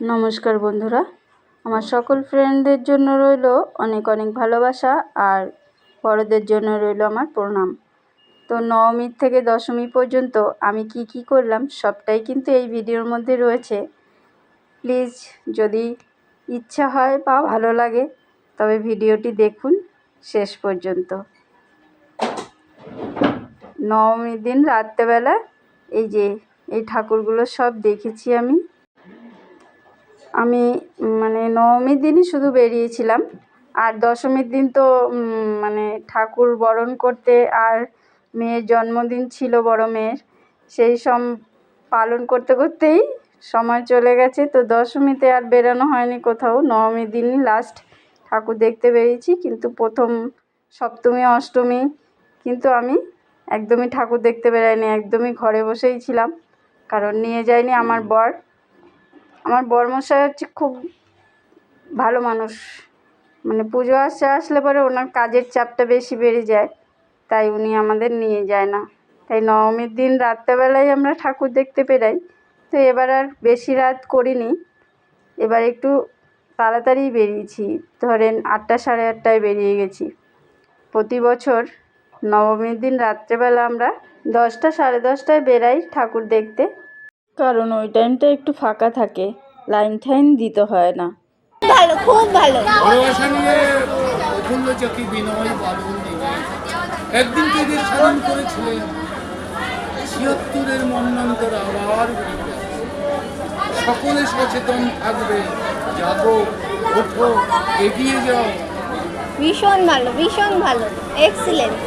নমস্কার বন্ধুরা। আমার সকল ফ্রেন্ডদের জন্য রইল অনেক অনেক ভালোবাসা আর বড়দের জন্য রইল আমার প্রণাম। তো নবমীর থেকে দশমী পর্যন্ত আমি কি কি করলাম সবটাই কিন্তু এই ভিডিওর মধ্যে রয়েছে। প্লিজ যদি ইচ্ছা হয় বা ভালো লাগে, তবে ভিডিওটি দেখুন শেষ পর্যন্ত। নবমীর দিন রাত্রেবেলা এই যে এই ঠাকুরগুলো সব দেখেছি আমি। আমি মানে নবমীর দিনই শুধু বেরিয়েছিলাম। আর দশমীর দিন তো মানে ঠাকুর বরণ করতে আর মেয়ের জন্মদিন ছিল বড় মেয়ের। সেই সব পালন করতে করতেই সময় চলে গেছে। তো দশমীতে আর বেরোনো হয়নি কোথাও। নবমীর দিনই লাস্ট ঠাকুর দেখতে বেরিয়েছি। কিন্তু প্রথম সপ্তমী, অষ্টমী কিন্তু আমি একদমই ঠাকুর দেখতে বেরাইনি একদমই ঘরে বসেই ছিলাম। কারণ নিয়ে যায়নি আমার বর। আমার বর্মশাই হচ্ছে খুব ভালো মানুষ। মানে পুজো আসছে আসলে পরে ওনার কাজের চাপটা বেশি বেড়ে যায়, তাই উনি আমাদের নিয়ে যায় না। তাই নবমীর দিন রাত্রেবেলায় আমরা ঠাকুর দেখতে পেরাই তো এবার আর বেশি রাত করিনি। এবার একটু তাড়াতাড়ি বেরিয়েছি, ধরেন আটটা সাড়ে আটটায় বেরিয়ে গেছি। প্রতি বছর নবমীর দিন রাত্রেবেলা আমরা দশটা সাড়ে দশটায় বেরাই ঠাকুর দেখতে। কারণ ওই টাইমটা একটু ফাঁকা থাকে। লাইন ঠাইন দিতে হয় না। ভালো খুব ভালো। ভালোবাসা নিয়ে প্রফুল্ল চকি বিনয় বাবুল একদিন এদের স্মরণ করেছিলেন ছিয়াত্তরের আবার সকলে সচেতন থাকবে ওঠো এগিয়ে যাও। ভীষণ ভালো ভীষণ ভালো। এক্সিলেন্ট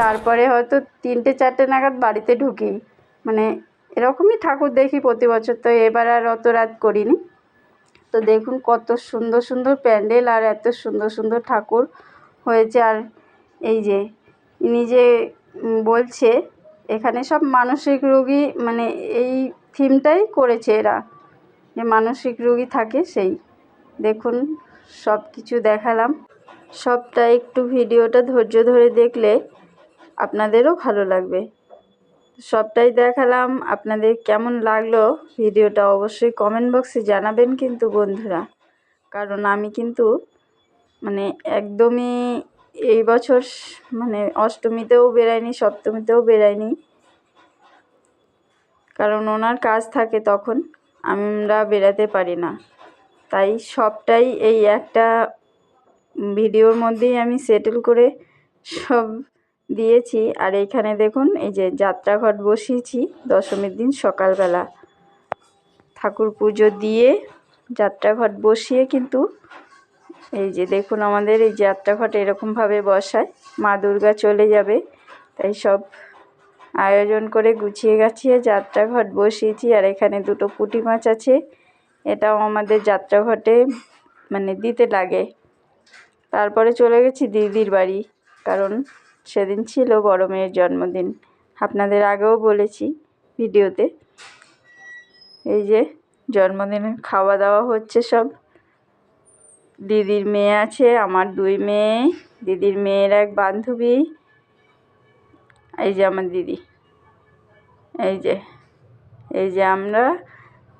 তারপরে হয়তো তিনটে, চারটে নাগাদ বাড়িতে ঢুকি। মানে এরকমই ঠাকুর দেখি প্রতি বছর, তো এবার আর অত রাত করিনি। তো দেখুন কত সুন্দর সুন্দর প্যান্ডেল আর এত সুন্দর সুন্দর ঠাকুর হয়েছে। আর এই যে ইনি যে বলছে, এখানে সব মানসিক রোগী মানে এই থিমটাই করেছে এরা। যে মানসিক রোগী থাকে সেই। দেখুন সব কিছু দেখালাম। সবটা একটু ভিডিওটা ধৈর্য ধরে দেখলে আপনাদেরও ভালো লাগবে। সবটাই দেখালাম। আপনাদের কেমন লাগল ভিডিওটা অবশ্যই কমেন্ট বক্সে জানাবেন কিন্তু বন্ধুরা। কারণ আমি কিন্তু মানে একদমই এই বছর মানে অষ্টমীতেও বেরাইনি সপ্তমীতেও বেরাইনি কারণ ওনার কাজ থাকে তখন আমরা বেরাতে পারি না। তাই সবটাই এই একটা ভিডিওর মধ্যেই আমি সেটেল করে সব দিয়েছি। আর এখানে দেখুন, এই যে যাত্রাঘট বসিয়েছি দশমীর দিন সকালবেলা। ঠাকুর পুজো দিয়ে যাত্রাঘট বসিয়ে কিন্তু এই যে দেখুন আমাদের এই যাত্রাঘট এরকমভাবে বসায়। মা দুর্গা চলে যাবে, তাই সব আয়োজন করে গুছিয়ে গাছিয়ে যাত্রাঘট বসিয়েছি। আর এখানে দুটো পুঁটি মাছ আছে, এটাও আমাদের যাত্রাঘটে মানে দিতে লাগে। তারপরে চলে গেছি দিদির বাড়ি, কারণ সেদিন ছিল বড় মেয়ের জন্মদিন। আপনাদের আগেও বলেছি ভিডিওতে। এই যে জন্মদিনের খাওয়া দাওয়া হচ্ছে সব। দিদির মেয়ে আছে, আমার দুই মেয়ে, দিদির মেয়ের এক বান্ধবী। এই যে আমার দিদি। এই যে এই যে আমরা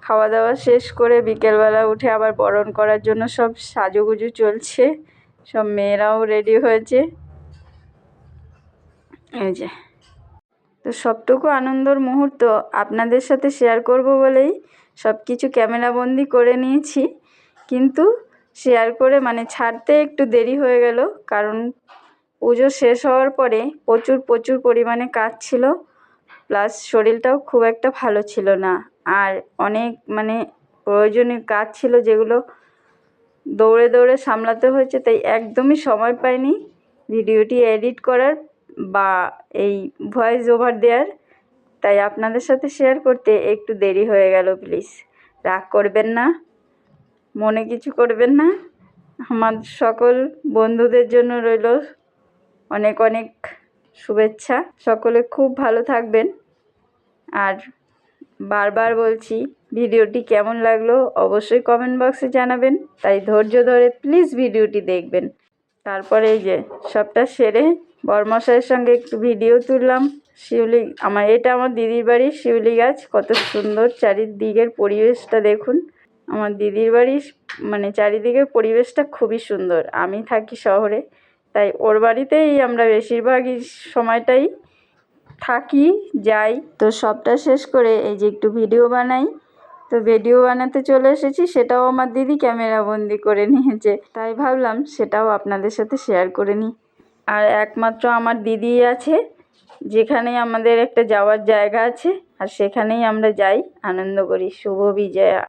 খাওয়া দাওয়া শেষ করে বিকেলবেলা উঠে আবার বরণ করার জন্য সব সাজুগুজু চলছে। সব মেয়েরাও রেডি হয়েছে। এই যে। তো সবটুকু আনন্দর মুহূর্ত আপনাদের সাথে শেয়ার করব বলেই সব কিছু ক্যামেরাবন্দি করে নিয়েছি। কিন্তু শেয়ার করে মানে ছাড়তে একটু দেরি হয়ে গেল, কারণ পুজো শেষ হওয়ার পরে প্রচুর প্রচুর পরিমাণে কাজ ছিল। প্লাস শরীরটাও খুব একটা ভালো ছিল না। আর অনেক মানে প্রয়োজনীয় কাজ ছিল যেগুলো দৌড়ে দৌড়ে সামলাতে হয়েছে, তাই একদমই সময় পাইনি। ভিডিওটি এডিট করার বা এই ভয়েস ওভার দেওয়ার তাই আপনাদের সাথে শেয়ার করতে একটু দেরি হয়ে গেল প্লিজ রাগ করবেন না, মনে কিছু করবেন না। আমার সকল বন্ধুদের জন্য রইল অনেক অনেক শুভেচ্ছা। সকলে খুব ভালো থাকবেন। আর বারবার বলছি, ভিডিওটি কেমন লাগল অবশ্যই কমেন্ট বক্সে জানাবেন। তাই ধৈর্য ধরে প্লিজ ভিডিওটি দেখবেন। তারপরে এই যে সবটা সেরে বরমশাইয়ের সঙ্গে একটু ভিডিও তুললাম। শিউলি, আমার, এটা আমার দিদির বাড়ির শিউলি গাছ, কত সুন্দর চারিদিকের পরিবেশটা দেখুন। আমার দিদির বাড়ির মানে চারিদিকের পরিবেশটা খুবই সুন্দর। আমি থাকি শহরে, তাই ওর বাড়িতেই আমরা বেশিরভাগই সময়টাই থাকি, যাই। তো সবটা শেষ করে এই যে একটু ভিডিও বানাই। তো ভিডিও বানাতে চলে এসেছি, সেটাও আমার দিদি ক্যামেরা বন্দি করে নিয়েছে। তাই ভাবলাম সেটাও আপনাদের সাথে শেয়ার করে নিই। আর একমাত্র আমার দিদি আছে, যেখানে আমাদের একটা যাওয়ার জায়গা আছে, আর সেখানেই আমরা যাই আনন্দ করি। শুভ বিজয়া।